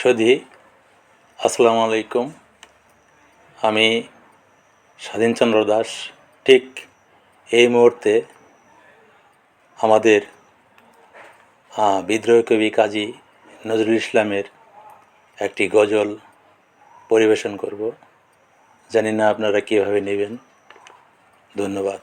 সদি, আসসালামু আলাইকুম। আমি স্বাধীনচন্দ্র দাস। ঠিক এই মুহূর্তে আমাদের বিদ্রোহী কবি কাজী নজরুল ইসলামের একটি গজল পরিবেশন করব। জানি না আপনারা কীভাবে নেবেন। ধন্যবাদ।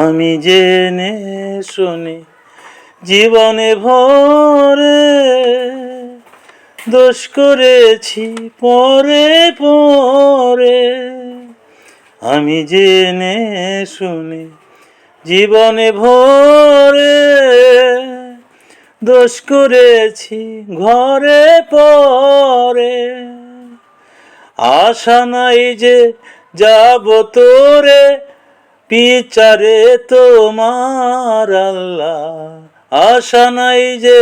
আমি জেনে শুনি জীবনে ভরে দোষ করেছি পরে পরে। আমি জেনে শুনি জীবনে ভরে দোষ করেছি ঘরে পরে। আশা নাই যে যাব তোরে বিচারে তোমার আল্লাহ। আশা নাই যে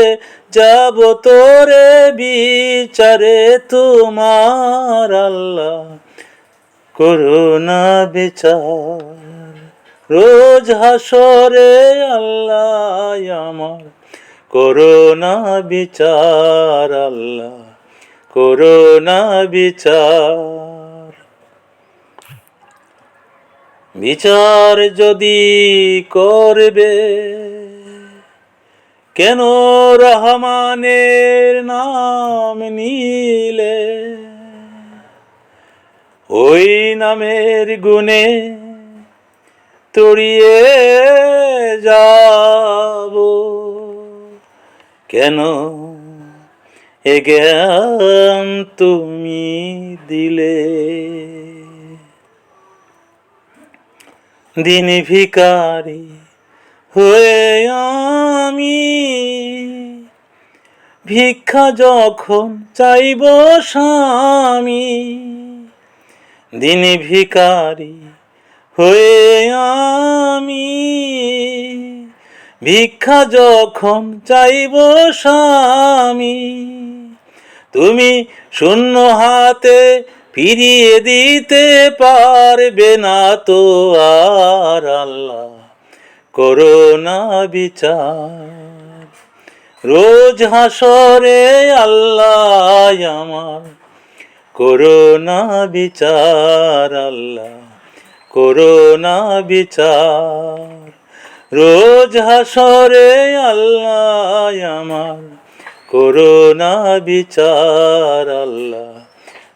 যাব তোরে বিচারে তোমার আল্লাহ। করোনা বিচার, রোজ হাসরে আল্লাহ আমার। করোনা বিচার আল্লাহ করোনা বিচার। বিচার যদি করবে, কেন রহমানের নাম নিলে? ওই নামের গুণে তড়িয়ে যাব। কেন এ তুমি দিলে? দিন ভিকারি হয়ে আমি। ভিক্ষা যখন চাইব স্বামী, দিন ভিকারি হয়ে আমি। ভিক্ষা যখন চাইব স্বামী, তুমি শূন্য হাতে ফিরিয়ে দিতে পারবে না তো আর আল্লাহ। করোনা বিচার। রোজ হাসরে আল্লাহ আমার। করোনা বিচার আল্লাহ, করোনা বিচার। রোজ হাসরে আল্লাহ আমার। করোনা বিচার আল্লাহ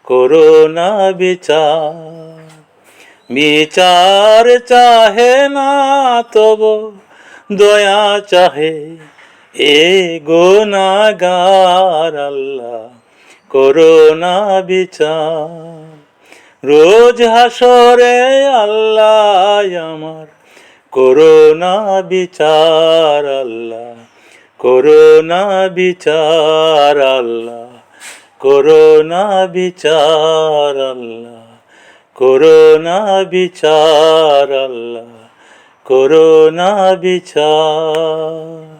করোনা বিচার। বিচার চাহে না তব দয়া চাহে। এ গোনাগার আল্লাহ, করোনা বিচার। রোজ হাসরে আল্লাহ আমার, করোনা বিচার আল্লাহ, করোনা বিচার আল্লাহ। করোনা বিচার আল্লাহ করোনা বিচার আল্লাহ করোনা বিচার।